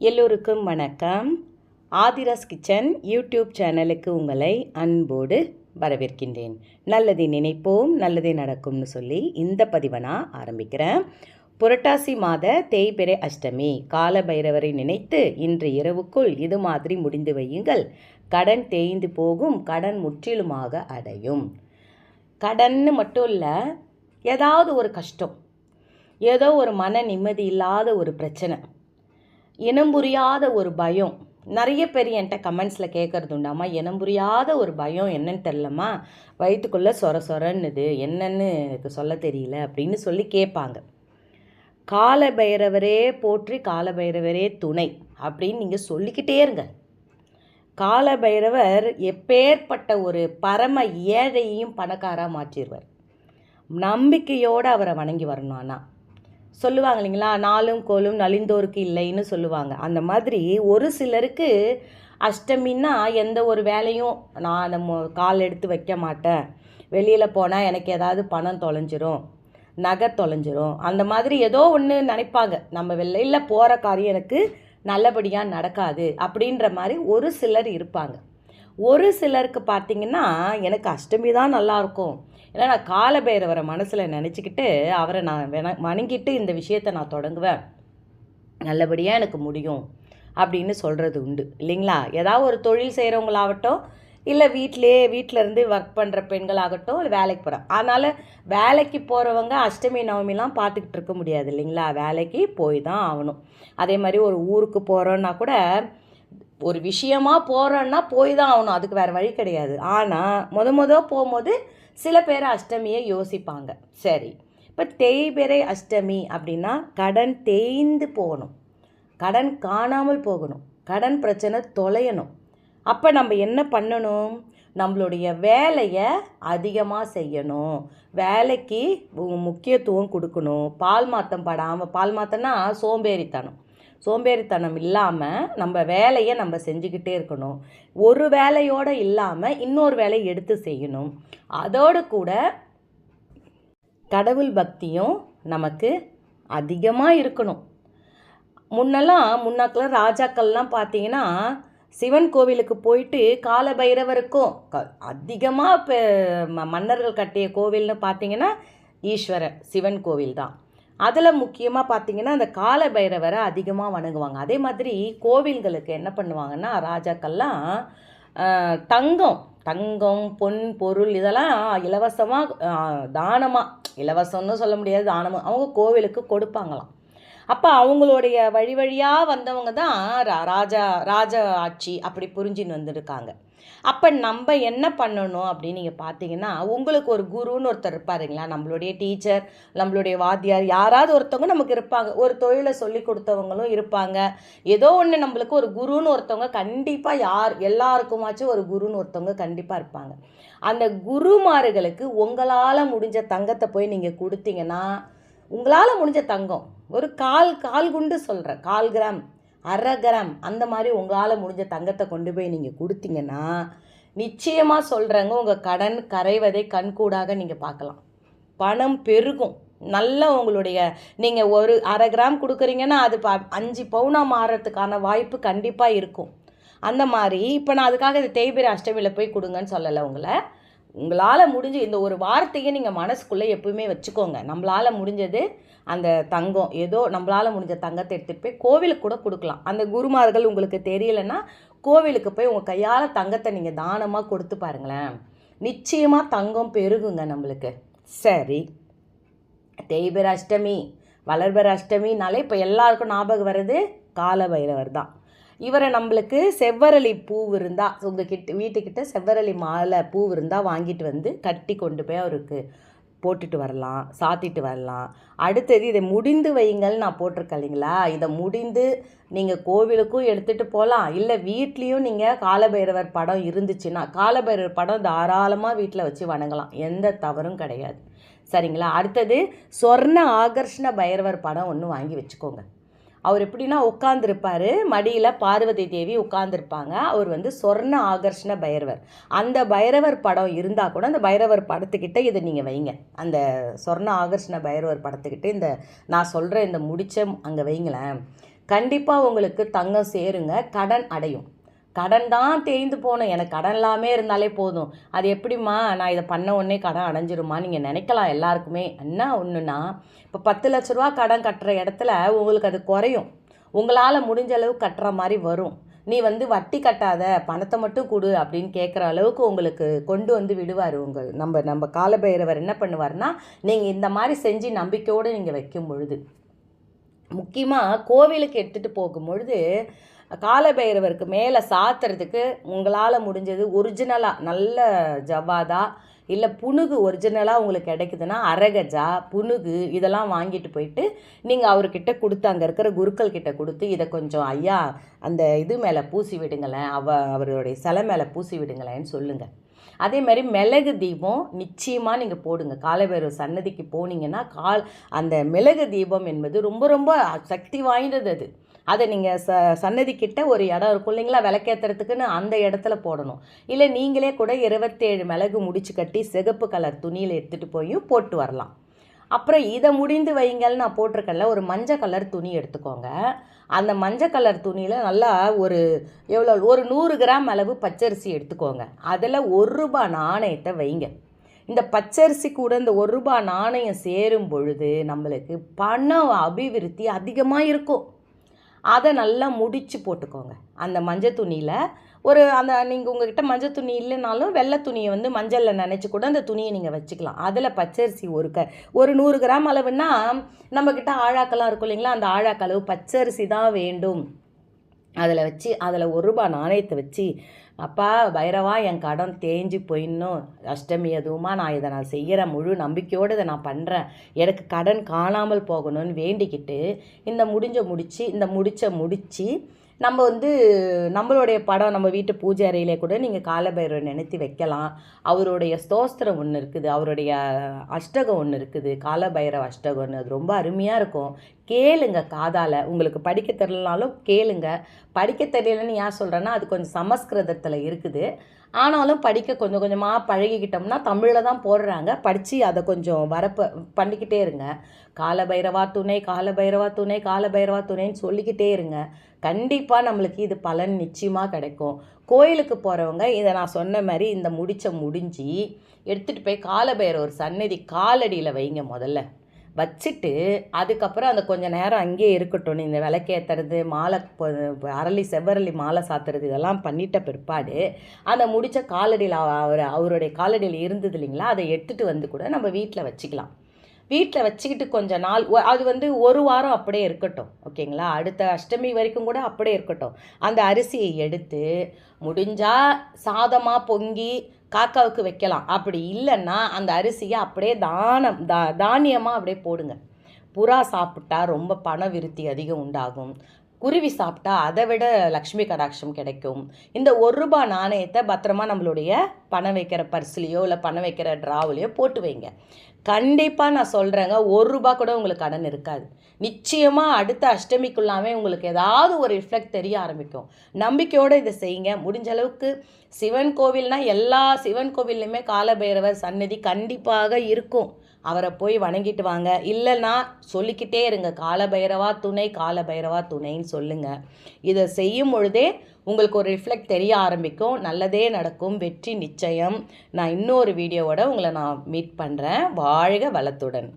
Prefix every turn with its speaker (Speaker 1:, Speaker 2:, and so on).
Speaker 1: எல்லோருக்கும் வணக்கம். Aadhira's kitchen YouTube சேனலுக்கு உங்களை அன்போடு வரவேற்கின்றேன். நல்லதை நினைப்போம் நல்லதே நடக்கும்னு சொல்லி இந்த பதிவை நான் ஆரம்பிக்கிறேன். புரட்டாசி மாத தேய்பிறை அஷ்டமி. கால பைரவரை நினைத்து இன்று இரவுக்குள் இது மாதிரி முடிந்து வையுங்கள். கடன் தேய்ந்து போகும் கடன் முற்றிலுமாக அடையும். கடன்னு மட்டும் இல்லை ஏதாவது ஒரு கஷ்டம். ஏதோ ஒரு மன நிம்மதி இல்லாத ஒரு பிரச்சனை. இனம் புரியாத ஒரு பயம். நிறைய பேர் என்கிட்ட கமெண்ட்ஸில் கேட்குறது உண்டாமா இனம் புரியாத ஒரு பயம் என்னன்னு தெரிலம்மா வயிற்றுக்குள்ளே சொர சொரன்னுது. என்னன்னு எனக்கு சொல்ல தெரியல அப்படின்னு சொல்லி கேட்பாங்க. கால பைரவரே போற்றி கால பைரவரே துணை அப்படின்னு நீங்கள் சொல்லிக்கிட்டே இருங்க. கால பைரவர் எப்பேற்பட்ட ஒரு பரம ஏழையையும் பணக்காராக மாற்றிடுவார். நம்பிக்கையோடு அவரை வணங்கி வரணும் ஆனால் சொல்லுவாங்க இல்லைங்களா? நாளும் கோலும் நலிந்தோருக்கு இல்லைன்னு சொல்லுவாங்க. அந்த மாதிரி ஒரு சிலருக்கு அஷ்டமின்னா எந்த ஒரு வேலையும் நான் அந்த கால் எடுத்து வைக்க மாட்டேன். வெளியில் போனால் எனக்கு ஏதாவது பணம் தொலைஞ்சிரும் நகை தொலைஞ்சிரும். அந்த மாதிரி ஏதோ ஒன்று நினைப்பாங்க. நம்ம வெளியில் போகிற காரியம் எனக்கு நல்லபடியாக நடக்காது அப்படின்ற மாதிரி ஒரு சிலர் இருப்பாங்க. ஒரு சிலருக்கு பார்த்தீங்கன்னா எனக்கு அஷ்டமி தான் நல்லாயிருக்கும் ஏன்னா நான் காலபைரவரை மனசில் நினச்சிக்கிட்டு அவரை நான் வென வணங்கிட்டு இந்த விஷயத்தை நான் தொடங்குவேன். நல்லபடியாக எனக்கு முடியும் அப்படின்னு சொல்கிறது உண்டு. இல்லைங்களா? ஏதாவது ஒரு தொழில் செய்கிறவங்களாகட்டும் இல்லை வீட்டிலே வீட்டில் இருந்து ஒர்க் பண்ணுற பெண்களாகட்டும் இல்லை வேலைக்கு போகிறேன் அதனால் வேலைக்கு போகிறவங்க அஷ்டமி நவமிலாம் பார்த்துக்கிட்டு இருக்க முடியாது இல்லைங்களா? வேலைக்கு போய் தான் ஆகணும். அதே மாதிரி ஒரு ஊருக்கு போகிறோன்னா கூட ஒரு விஷயமா போகிறோன்னா போய் தான் ஆகணும். அதுக்கு வேறு வழி கிடையாது. ஆனால் முத முத போகும்போது சில பேர் அஷ்டமியை யோசிப்பாங்க. சரி. இப்போ தேய்பிறை அஷ்டமி அப்படின்னா கடன் தேய்ந்து போகணும். கடன் காணாமல் போகணும். கடன் பிரச்சனை தொலையணும். அப்போ நம்ம என்ன பண்ணணும்? நம்மளுடைய வேலையை அதிகமாக செய்யணும். வேலைக்கு முக்கியத்துவம் கொடுக்கணும். பால் மாத்தம் படாமல் பால் மாத்தம்னா சோம்பேறித்தனம். சோம்பேறித்தனம் இல்லாமல் நம்ம வேலையை நம்ம செஞ்சுக்கிட்டே இருக்கணும். ஒரு வேலையோடு இல்லாமல் இன்னொரு வேலையை எடுத்து செய்யணும். அதோடு கூட கடவுள் பக்தியும் நமக்கு அதிகமாக இருக்கணும். முன்னெல்லாம் முன்னாக்கெல்லாம் ராஜாக்கள்லாம் பார்த்தீங்கன்னா சிவன் கோவிலுக்கு போயிட்டு கால பைரவருக்கும் க அதிகமாக இப்போ மன்னர்கள் கட்டிய கோவில்னு பார்த்தீங்கன்னா ஈஸ்வரன் சிவன் கோவில் தான் அதில் முக்கியமாக பார்த்தீங்கன்னா அந்த கால பைரவரை அதிகமாக வணங்குவாங்க. அதே மாதிரி கோவில்களுக்கு என்ன பண்ணுவாங்கன்னா ராஜாக்கள்லாம் தங்கம் தங்கம் பொன் பொருள் இதெல்லாம் இலவசமாக தானமாக இலவசம்னு சொல்ல முடியாது தானமாக அவங்க கோவிலுக்கு கொடுப்பாங்களாம். அப்போ அவங்களுடைய வழி வழியாக வந்தவங்க தான் ரா- ராஜா ராஜ ஆட்சி அப்படி புரிஞ்சின்னு வந்திருக்காங்க. அப்போ நம்ம என்ன பண்ணணும் அப்படின்னு நீங்கள் பார்த்தீங்கன்னா உங்களுக்கு ஒரு குருன்னு ஒருத்தர் இருப்பாருங்களா நம்மளுடைய டீச்சர் நம்மளுடைய வாத்தியார் யாராவது ஒருத்தவங்க நமக்கு இருப்பாங்க. ஒரு தொழிலை சொல்லி கொடுத்தவங்களும் இருப்பாங்க. ஏதோ ஒன்று நம்மளுக்கு ஒரு குருன்னு ஒருத்தவங்க கண்டிப்பாக யார் எல்லாருக்குமாச்சும் ஒரு குருன்னு ஒருத்தவங்க கண்டிப்பாக இருப்பாங்க. அந்த குருமார்களுக்கு உங்களால் முடிஞ்ச தங்கத்தை போய் நீங்கள் கொடுத்தீங்கன்னா உங்களால் முடிஞ்ச தங்கம். ஒரு கால் கால் குண்டு சொல்கிறேன் கால் கிராம் அரை கிராம் அந்த மாதிரி உங்களால் முடிஞ்ச தங்கத்தை கொண்டு போய் நீங்கள் கொடுத்தீங்கன்னா நிச்சயமாக சொல்கிறேங்க உங்கள் கடன் கரைவதை கண்கூடாக நீங்கள் பார்க்கலாம். பணம் பெருகும். நல்ல உங்களுடைய நீங்கள் ஒரு அரை கிராம் கொடுக்குறீங்கன்னா அது ப அஞ்சு பவுனாக மாறுறதுக்கான வாய்ப்பு கண்டிப்பாக இருக்கும். அந்த மாதிரி இப்போ நான் அதுக்காக இது தேய்பிரை அஷ்டமியில் போய் கொடுங்கன்னு சொல்லலை உங்களை. உங்களால் முடிஞ்ச இந்த ஒரு வார்த்தையை நீங்கள் மனசுக்குள்ளே எப்பவுமே வச்சுக்கோங்க. நம்மளால் முடிஞ்சது அந்த தங்கம். ஏதோ நம்மளால் முடிஞ்ச தங்கத்தை எடுத்துகிட்டு போய் கோவிலுக்கு கூட கொடுக்கலாம். அந்த குருமார்கள் உங்களுக்கு தெரியலன்னா கோவிலுக்கு போய் உங்கள் கையால் தங்கத்தை நீங்கள் தானமாக கொடுத்து பாருங்களேன். நிச்சயமாக தங்கம் பெருகுங்க நம்மளுக்கு. சரி. தேய்பிர அஷ்டமி வளர்பர் அஷ்டமினாலே இப்போ எல்லாருக்கும் ஞாபகம் வர்றது கால பைரவர் தான். இவரை நம்மளுக்கு செவ்வரளி பூ இருந்தால் உங்கள் கிட்ட வீட்டுக்கிட்ட செவ்வரளி மாலை பூ இருந்தால் வாங்கிட்டு வந்து கட்டி கொண்டு போய் அவருக்கு போட்டுட்டு வரலாம் சாத்திட்டு வரலாம். அடுத்தது இதை முடிந்து வையுங்கள்னு நான் போட்டிருக்கேன் இல்லைங்களா? இதை முடிந்து நீங்கள் கோவிலுக்கும் எடுத்துகிட்டு போகலாம் இல்லை வீட்லேயும் நீங்கள் காலபைரவர் படம் இருந்துச்சுன்னா காலபைரவர் படம் தாராளமாக வீட்டில் வச்சு வணங்கலாம். எந்த தவறும் கிடையாது. சரிங்களா? அடுத்தது சொர்ண ஆகர்ஷண பைரவர் படம் ஒன்று வாங்கி வச்சுக்கோங்க. அவர் எப்படின்னா உட்காந்துருப்பார் மடியில் பார்வதி தேவி உட்காந்துருப்பாங்க அவர் வந்து சொர்ண ஆகர்ஷண பைரவர். அந்த பைரவர் படம் இருந்தால் கூட அந்த பைரவர் படத்துக்கிட்ட இதை நீங்கள் வைங்க. அந்த சொர்ண ஆகர்ஷண பைரவர் படத்துக்கிட்ட இந்த நான் சொல்கிற இந்த முடிச்ச அங்கே வைங்களேன். கண்டிப்பாக உங்களுக்கு தங்கம் சேருங்க. கடன் அடையும். கடன் தான் தேய்ந்து போகணும். எனக்கு கடன் இல்லாமே இருந்தாலே போதும். அது எப்படிம்மா? நான் இதை பண்ண உடனே கடன் அடைஞ்சிருமா? நீங்கள் நினைக்கலாம் எல்லாருக்குமே. என்ன ஒன்றுன்னா இப்போ பத்து லட்ச ரூபா கடன் கட்டுற இடத்துல உங்களுக்கு அது குறையும். உங்களால் முடிஞ்ச அளவு கட்டுற மாதிரி வரும். நீ வந்து வட்டி கட்டாத பணத்தை மட்டும் கொடு அப்படின்னு கேட்குற அளவுக்கு உங்களுக்கு கொண்டு வந்து விடுவார் உங்கள் நம்ம நம்ம காலபைரவர் என்ன பண்ணுவார்னா நீங்கள் இந்த மாதிரி செஞ்சு நம்பிக்கையோடு நீங்கள் வைக்கும் பொழுது. முக்கியமாக கோவிலுக்கு எடுத்துகிட்டு போகும் பொழுது காலபைரவருக்கு மேலே சாத்துறதுக்கு உங்களால் முடிஞ்சது ஒரிஜினலாக நல்ல ஜவ்வாதா இல்லை புனுகு ஒரிஜினலாக உங்களுக்கு கிடைக்குதுன்னா அரகஜா புனுகு இதெல்லாம் வாங்கிட்டு போயிட்டு நீங்கள் அவர்கிட்ட கொடுத்து அங்கே இருக்கிற குருக்கள் கிட்ட கொடுத்து இதை கொஞ்சம் ஐயா அந்த இது மேலே பூசி விடுங்களேன் அவ அவருடைய சிலை மேலே பூசி விடுங்களேன்னு சொல்லுங்கள் அதே மாதிரி மிளகு தீபம் நிச்சயமாக நீங்கள் போடுங்க. காலபைரவர் சன்னதிக்கு போனீங்கன்னா கால் அந்த மிளகு தீபம் என்பது ரொம்ப ரொம்ப சக்தி வாய்ந்தது அது. அதை நீங்கள் ச சன்னதிக்கிட்ட ஒரு இடம் இருக்கும் இல்லைங்களா? விளக்கேற்றுறதுக்குன்னு அந்த இடத்துல போடணும். இல்லை நீங்களே கூட இருபத்தேழு மிளகு முடிச்சு கட்டி சிகப்பு கலர் துணியில் எடுத்துகிட்டு போய் போட்டு வரலாம். அப்புறம் இதை முடிந்து வைங்கன்னு நான் போட்டிருக்கல ஒரு மஞ்சள் கலர் துணி எடுத்துக்கோங்க. அந்த மஞ்சள் கலர் துணியில் நல்லா ஒரு எவ்வளோ ஒரு நூறு கிராம் அளவு பச்சரிசி எடுத்துக்கோங்க. அதில் ஒரு ரூபா நாணயத்தை வைங்க. இந்த பச்சரிசி கூட இந்த ஒரு ரூபா நாணயம் சேரும் பொழுது நம்மளுக்கு பண அபிவிருத்தி அதிகமாக இருக்கும். அதை நல்லா முடித்து போட்டுக்கோங்க. அந்த மஞ்சள் துணியில் ஒரு அந்த நீங்கள் உங்ககிட்ட மஞ்சள் துணி இல்லைனாலும் வெள்ளை துணியை வந்து மஞ்சளில் நினச்சி கூட அந்த துணியை நீங்கள் வச்சுக்கலாம். அதில் பச்சரிசி ஒரு க ஒரு நூறு கிராம் அளவுன்னா நம்மக்கிட்ட ஆழாக்கெல்லாம் இருக்கும் இல்லைங்களா? அந்த ஆழாக்களவு பச்சரிசி தான் வேண்டும். அதில் வச்சு அதில் ஒரு ரூபா நாணயத்தை வச்சு அப்பா பைரவா என் கடன் தேஞ்சு போயிடணும் அஷ்டமி அதுவுமா நான் இதை நான் செய்கிற முழு நம்பிக்கையோடு இதை நான் பண்ணுறேன் எனக்கு கடன் காணாமல் போகணும்னு வேண்டிக்கிட்டு இந்த முடிஞ்ச முடித்து இந்த முடிச்ச முடித்து நம்ம வந்து நம்மளுடைய படம் நம்ம வீட்டு பூஜை அறையிலே கூட நீங்கள் காலபைரவரை நினைத்து வைக்கலாம். அவருடைய ஸ்தோஸ்திரம் ஒன்று இருக்குது அவருடைய அஷ்டகம் ஒன்று இருக்குது காலபைரவ அஷ்டகம்னு. அது ரொம்ப அருமையாக இருக்கும். கேளுங்க காதால். உங்களுக்கு படிக்க தெரியலனாலும் கேளுங்க. படிக்க தெரியலன்னு ஏன் சொல்கிறேன்னா அது கொஞ்சம் சமஸ்கிருதத்தில் இருக்குது. ஆனாலும் படிக்க கொஞ்சம் கொஞ்சமாக பழகிக்கிட்டோம்னா தமிழில் தான் போடுறாங்க. படித்து அதை கொஞ்சம் வரப்ப பண்ணிக்கிட்டே இருங்க. காலபைரவா துணை காலபைரவா துணை காலபைரவா துணைன்னு சொல்லிக்கிட்டே இருங்க. கண்டிப்பாக நம்மளுக்கு இது பலன் நிச்சயமாக கிடைக்கும். கோயிலுக்கு போகிறவங்க இதை நான் சொன்ன மாதிரி இந்த முடிச்ச முடிஞ்சு எடுத்துகிட்டு போய் காலபைரவர் சன்னதி காலடியில் வைங்க முதல்ல. வச்சுட்டு அதுக்கப்புறம் அந்த கொஞ்சம் நேரம் அங்கேயே இருக்கட்டும். இந்த விளக்கேற்றுறது மாலை அரளி செவ்வரளி மாலை சாத்துறது இதெல்லாம் பண்ணிட்ட பிற்பாடு அந்த முடித்த காலடியில் அவர் அவருடைய காலடியில் இருந்தது இல்லைங்களா அதை எடுத்துகிட்டு வந்து கூட நம்ம வீட்டில் வச்சுக்கலாம். வீட்டில் வச்சுக்கிட்டு கொஞ்ச நாள் அது வந்து ஒரு வாரம் அப்படியே இருக்கட்டும் ஓகேங்களா? அடுத்த அஷ்டமி வரைக்கும் கூட அப்படியே இருக்கட்டும். அந்த அரிசியை எடுத்து முடிஞ்சால் சாதமாக பொங்கி காக்காவுக்கு வைக்கலாம். அப்படி இல்லைன்னா அந்த அரிசியை அப்படியே தானம் தா தானியமாக அப்படியே போடுங்க. புறா சாப்பிட்டா ரொம்ப பண விருத்தி அதிகம் உண்டாகும். குருவி சாப்பிட்டா அதை விட லக்ஷ்மி கடாட்சம் கிடைக்கும். இந்த ஒரு ரூபா நாணயத்தை பத்திரமா நம்மளுடைய பணம் வைக்கிற பர்ஸ்லேயோ இல்லை பணம் வைக்கிற ட்ராவிலையோ போட்டு வைங்க. கண்டிப்பாக நான் சொல்கிறேங்க ஒரு ரூபா கூட உங்களுக்கு கடன் இருக்காது. நிச்சயமாக அடுத்த அஷ்டமிக்குள்ளாமே உங்களுக்கு ஏதாவது ஒரு ரிஃப்ளெக்ட் தெரிய ஆரம்பிக்கும். நம்பிக்கையோடு இதை செய்யுங்க. முடிஞ்ச அளவுக்கு சிவன் கோவில்னால் எல்லா சிவன் கோவில்லையுமே காலபைரவர் சன்னதி கண்டிப்பாக இருக்கும். அவரை போய் வணங்கிட்டு வாங்க. இல்லைன்னா சொல்லிக்கிட்டே இருங்க. காலபைரவா துணை காலபைரவா துணைன்னு சொல்லுங்கள் இதை செய்யும் பொழுதே உங்களுக்கு ஒரு ரிஃப்ளெக்ட் தெரிய ஆரம்பிக்கும். நல்லதே நடக்கும். வெற்றி நிச்சயம். நான் இன்னொரு வீடியோவோட உங்களை நான் மீட் பண்ணுறேன் வாழ்க வளத்துடன்.